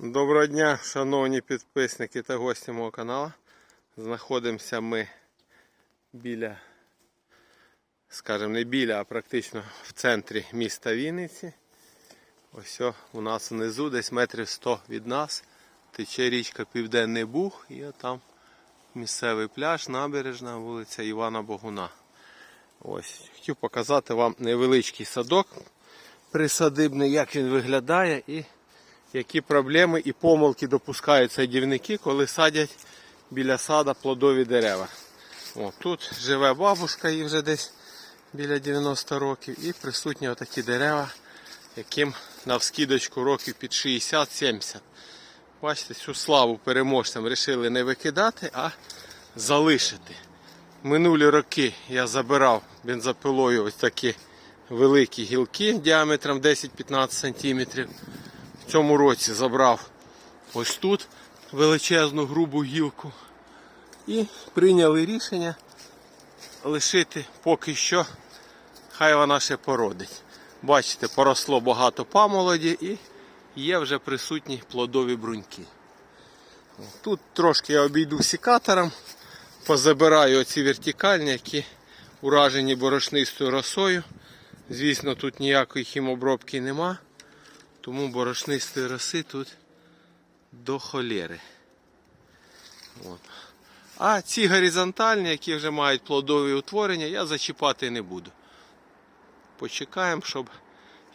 Доброго дня, шановні підписники та гості мого каналу. Знаходимося ми біля, скажімо, не біля, а практично в центрі міста Вінниці. Ось у нас внизу, десь метрів 100 від нас, тече річка Південний Буг і там місцевий пляж, набережна вулиця Івана Богуна. Ось, хотів показати вам невеличкий садок присадибний, як він виглядає і які проблеми і помилки допускають садівники, коли садять біля сада плодові дерева. О, тут живе бабушка, їй вже десь біля 90 років, і присутні отакі дерева, яким навскідочку років під 60-70. Бачите, цю славу переможцям вирішили не викидати, а залишити. Минулі роки я забирав бензопилою ось такі великі гілки діаметром 10-15 см. В цьому році забрав ось тут величезну грубу гілку. І прийняли рішення лишити поки що, хай вона ще породить. Бачите, поросло багато памолоді і є вже присутні плодові бруньки. Тут трошки я обійду сікатором, позабираю оці вертикальні, які уражені борошнистою росою. Звісно, тут ніякої хімобробки нема, тому борошнистої роси тут до холєри. От. А ці горизонтальні, які вже мають плодові утворення, я зачіпати не буду. Почекаємо, щоб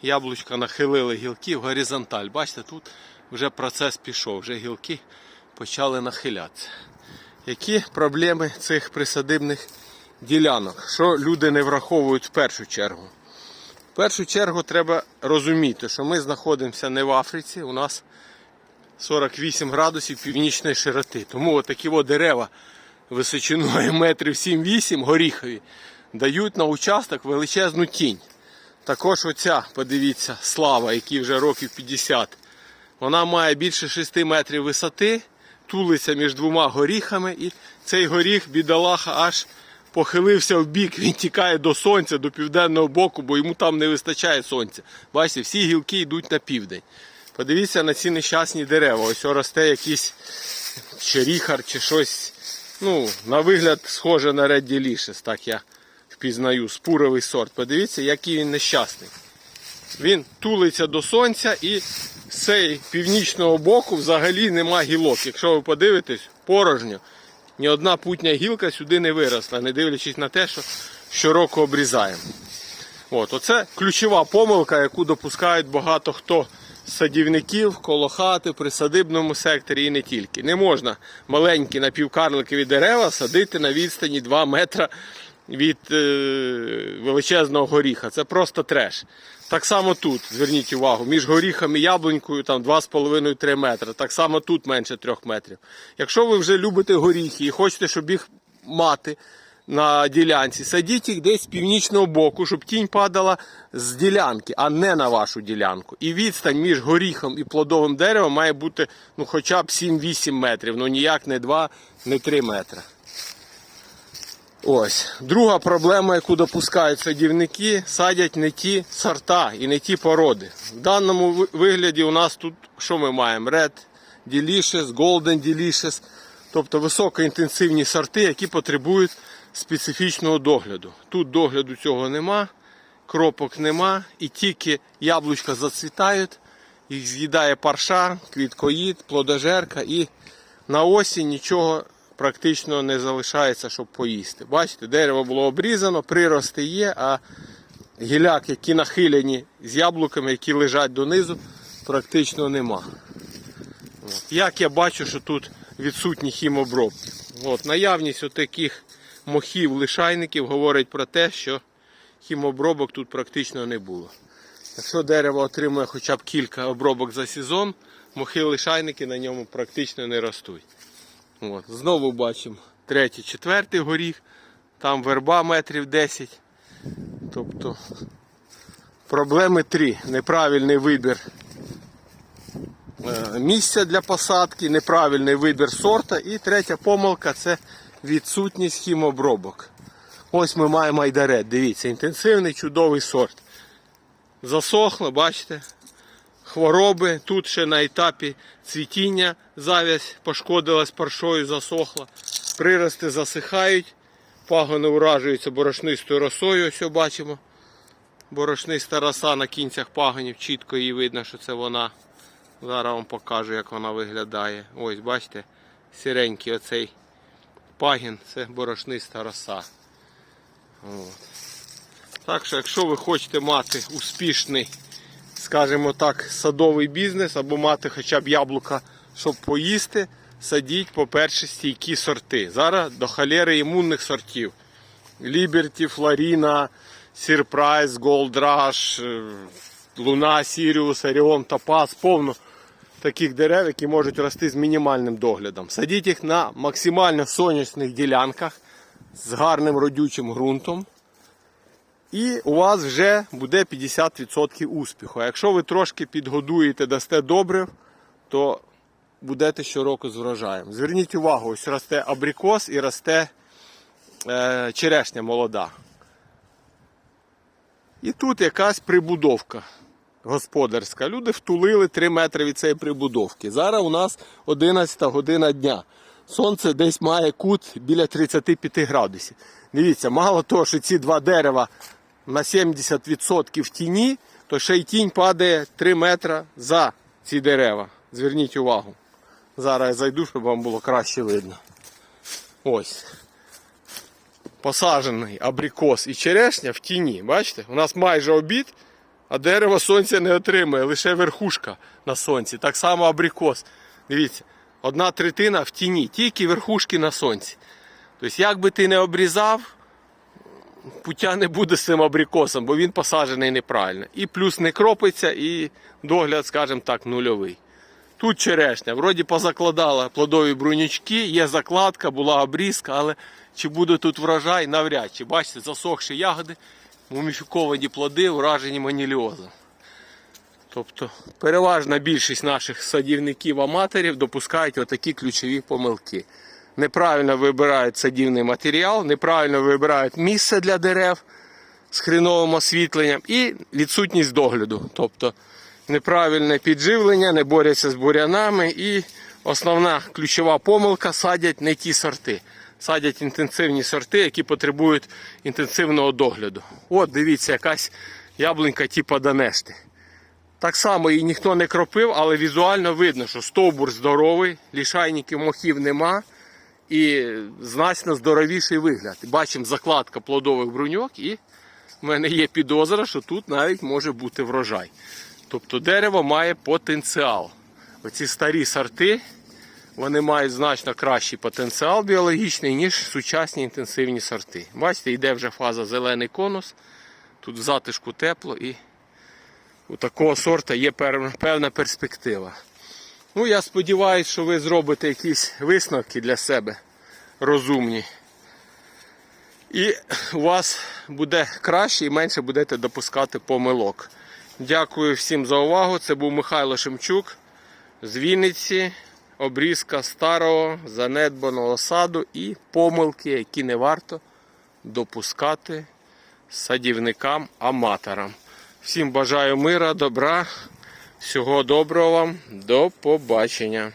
яблучка нахилили гілки в горизонталь. Бачите, тут вже процес пішов, вже гілки почали нахилятися. Які проблеми цих присадибних ділянок? Що люди не враховують в першу чергу? В першу чергу треба розуміти, що ми знаходимося не в Африці, у нас 48 градусів північної широти. Тому отакі от дерева височиною метрів 7-8 горіхові дають на участок величезну тінь. Також оця, подивіться, слава, якій вже років 50. Вона має більше 6 метрів висоти, тулиться між двома горіхами, і цей горіх, бідолаха, аж похилився в бік, він тікає до сонця, до південного боку, бо йому там не вистачає сонця. Бачите, всі гілки йдуть на південь. Подивіться на ці нещасні дерева. Ось росте якийсь чи ріхар, чи щось. Ну, на вигляд схоже на Red Delicious, так я впізнаю, спуровий сорт. Подивіться, який він нещасний. Він тулиться до сонця і з цієї північного боку взагалі нема гілок. Якщо ви подивитесь, порожньо. Ні одна путня гілка сюди не виросла, не дивлячись на те, що щороку обрізаємо. От, оце ключова помилка, яку допускають багато хто з садівників, коло хати, при садибному секторі і не тільки. Не можна маленькі напівкарликові дерева садити на відстані 2 метра від е, величезного горіха. Це просто треш. Так само тут, зверніть увагу, між горіхом і яблунькою там 2,5-3 метри. Так само тут менше 3 метрів. Якщо ви вже любите горіхи і хочете, щоб їх мати на ділянці, садіть їх десь з північного боку, щоб тінь падала з ділянки, а не на вашу ділянку. І відстань між горіхом і плодовим деревом має бути ну, хоча б 7-8 метрів, ну ніяк не 2, не 3 метри. Ось. Друга проблема, яку допускають садівники, садять не ті сорта і не ті породи. В даному вигляді у нас тут що ми маємо? Red Delicious, Golden Delicious, тобто високоінтенсивні сорти, які потребують специфічного догляду. Тут догляду цього нема, кропок нема, і тільки яблучка зацвітають, їх з'їдає парша, квіткоїд, плодожерка і на осінь нічого практично не залишається, щоб поїсти. Бачите, дерево було обрізано, прирости є, а гіляк, які нахилені з яблуками, які лежать донизу, практично нема. От. Як я бачу, що тут відсутні хімобробки. От, наявність таких мохів, лишайників говорить про те, що хімобробок тут практично не було. Якщо дерево отримує хоча б кілька обробок за сезон, мохи лишайники на ньому практично не ростуть. От. Знову бачимо третій, четвертий горіх, там верба метрів 10. Тобто проблеми три. Неправильний вибір е, місця для посадки, неправильний вибір сорта. І третя помилка це відсутність хімобробок. Ось ми маємо айдарет. Дивіться, інтенсивний чудовий сорт. Засохло, бачите? Хвороби. Тут ще на етапі цвітіння завязь пошкодилась паршою, засохла. Прирости засихають, пагони уражуються борошнистою росою, ось бачимо. Борошниста роса на кінцях пагонів, чітко її видно, що це вона. Зараз вам покажу, як вона виглядає. Ось, бачите, сіренький оцей пагін, це борошниста роса. От. Так що, якщо ви хочете мати успішний, скажімо так, садовий бізнес або мати хоча б яблука, щоб поїсти, садіть, по-перше, стійкі сорти. Зараз до холери імунних сортів. Ліберті, Флоріна, Сірпрайз, Голд Раш, е, Луна, Сіріус, Оріон, Топаз, повно таких дерев, які можуть рости з мінімальним доглядом. Садіть їх на максимально сонячних ділянках з гарним родючим ґрунтом. І у вас вже буде 50% успіху. А якщо ви трошки підгодуєте, дасте добрив, то будете щороку з врожаєм. Зверніть увагу, ось росте абрикос і росте е, черешня молода. І тут якась прибудовка господарська. Люди втулили 3 метри від цієї прибудовки. Зараз у нас 11 година дня. Сонце десь має кут біля 35 градусів. Дивіться, мало того, що ці два дерева на 70% в тіні, то ще й тінь падає 3 метри за ці дерева. Зверніть увагу. Зараз я зайду, щоб вам було краще видно. Ось. Посаджений абрикос і черешня в тіні. Бачите? У нас майже обід, а дерево сонця не отримує, лише верхушка на сонці. Так само абрикос. Дивіться, одна третина в тіні, тільки верхушки на сонці. Тобто, як би ти не обрізав, пуття не буде з цим абрикосом, бо він посаджений неправильно. І плюс не кропиться, і догляд, скажімо так, нульовий. Тут черешня, вроді позакладала плодові брунючки, є закладка, була обрізка, але чи буде тут врожай, навряд чи. Бачите, засохші ягоди, муміфіковані плоди, уражені маніліозом. Тобто переважна більшість наших садівників-аматорів допускають отакі ключові помилки. Неправильно вибирають садівний матеріал, неправильно вибирають місце для дерев з хреновим освітленням і відсутність догляду. Тобто неправильне підживлення, не борються з бурянами і основна ключова помилка садять не ті сорти. Садять інтенсивні сорти, які потребують інтенсивного догляду. От дивіться, якась яблунька типу Данешти. Так само її ніхто не кропив, але візуально видно, що стовбур здоровий, лішайників мохів нема і значно здоровіший вигляд. Бачимо закладка плодових бруньок і в мене є підозра, що тут навіть може бути врожай. Тобто дерево має потенціал. Оці старі сорти вони мають значно кращий потенціал біологічний, ніж сучасні інтенсивні сорти. Бачите, йде вже фаза зелений конус. Тут в затишку тепло і у такого сорта є певна перспектива. Ну, я сподіваюся, що ви зробите якісь висновки для себе розумні. І у вас буде краще і менше будете допускати помилок. Дякую всім за увагу. Це був Михайло Шемчук з Вінниці. Обрізка старого занедбаного саду і помилки, які не варто допускати садівникам-аматорам. Всім бажаю мира, добра, всього доброго вам, до побачення.